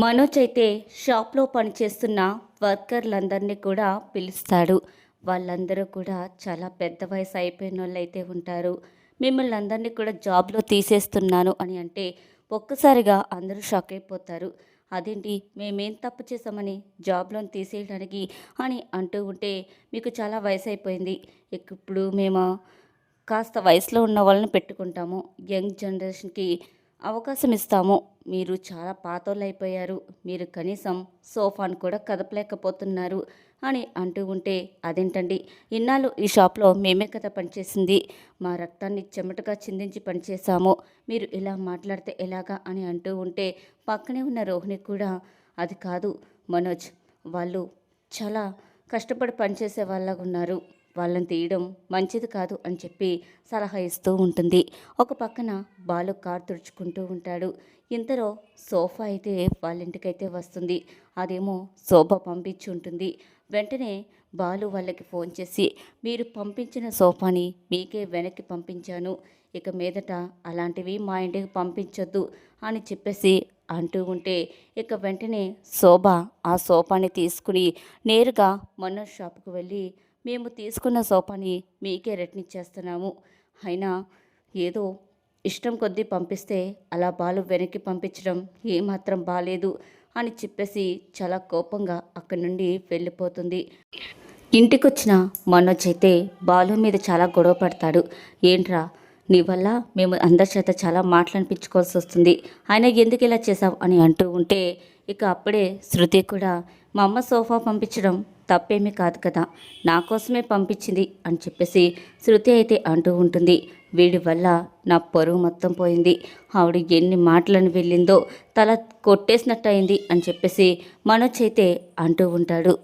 మనోజ్ అయితే షాప్లో పనిచేస్తున్న వర్కర్లందరినీ కూడా పిలుస్తాడు. వాళ్ళందరూ కూడా చాలా పెద్ద వయసు అయిపోయిన వాళ్ళు అయితే ఉంటారు. మిమ్మల్ని అందరినీ కూడా జాబ్లో తీసేస్తున్నాను అని అంటే ఒక్కసారిగా అందరూ షాక్ అయిపోతారు. అదేంటి మేమేం తప్పు చేసామని జాబ్లోని తీసేయడానికి అని అంటూ ఉంటే మీకు చాలా వయసు అయిపోయింది. ఇప్పుడు మేము కాస్త వయసులో ఉన్న వాళ్ళని పెట్టుకుంటాము. యంగ్ జనరేషన్కి అవకాశం ఇస్తాము. మీరు చాలా పాతోళ్ళు అయిపోయారు మీరు కనీసం సోఫాను కూడా కదపలేకపోతున్నారు అని అంటూ ఉంటే అదేంటండి? ఇన్నాళ్ళు ఈ షాప్లో మేమే కదా పనిచేసింది. మా రక్తాన్ని చెమటగా చిందించి పనిచేశాము. మీరు ఇలా మాట్లాడితే ఎలాగా అని అంటూ ఉంటే పక్కనే ఉన్న రోహిణి కూడా అది కాదు మనోజ్ వాళ్ళు చాలా కష్టపడి పనిచేసే వాళ్ళగా ఉన్నారు. వాళ్ళని తీయడం మంచిది కాదు అని చెప్పి సలహా ఇస్తూ ఉంటుంది. ఒక పక్కన బాలు కారు తుడుచుకుంటూ ఉంటాడు. ఇంతలో సోఫా అయితే వాళ్ళ ఇంటికైతే వస్తుంది. అదేమో శోభ పంపించి ఉంటుంది. వెంటనే బాలు వాళ్ళకి ఫోన్ చేసి మీరు పంపించిన సోఫాని మీకే వెనక్కి పంపించాను. ఇక మీదట అలాంటివి మా ఇంటికి పంపించొద్దు అని చెప్పేసి అంటూ ఉంటే ఇక వెంటనే శోభ ఆ సోఫాని తీసుకుని నేరుగా మొన్న షాప్కి వెళ్ళి మేము తీసుకున్న సోఫాని మీకే రెట్నిచ్చేస్తున్నాము అయినా ఏదో ఇష్టం కొద్దీ పంపిస్తే అలా బాలు వెనక్కి పంపించడం ఏమాత్రం బాలేదు అని చెప్పేసి చాలా కోపంగా అక్కడి నుండి వెళ్ళిపోతుంది. ఇంటికొచ్చిన మనోజ్ అయితే బాలు మీద చాలా గొడవ పడతాడు. ఏంట్రా నీ వల్ల మేము అందరి చేత చాలా మాట్లాడిపించుకోవాల్సి వస్తుంది. ఆయన ఎందుకు ఇలా చేసావు అని అంటూ ఉంటే ఇక అప్పుడే శృతి కూడా మా అమ్మ సోఫా పంపించడం తప్పేమీ కాదు కదా. నా కోసమే పంపించింది అని చెప్పేసి శృతి అయితే అంటూ ఉంటుంది. వీడి వల్ల నా పరువు మొత్తం పోయింది. ఆవిడ ఎన్ని మాటలను వెళ్ళిందో తల కొట్టేసినట్టు అయింది అని చెప్పేసి మనోజ్ అయితే అంటూ ఉంటాడు.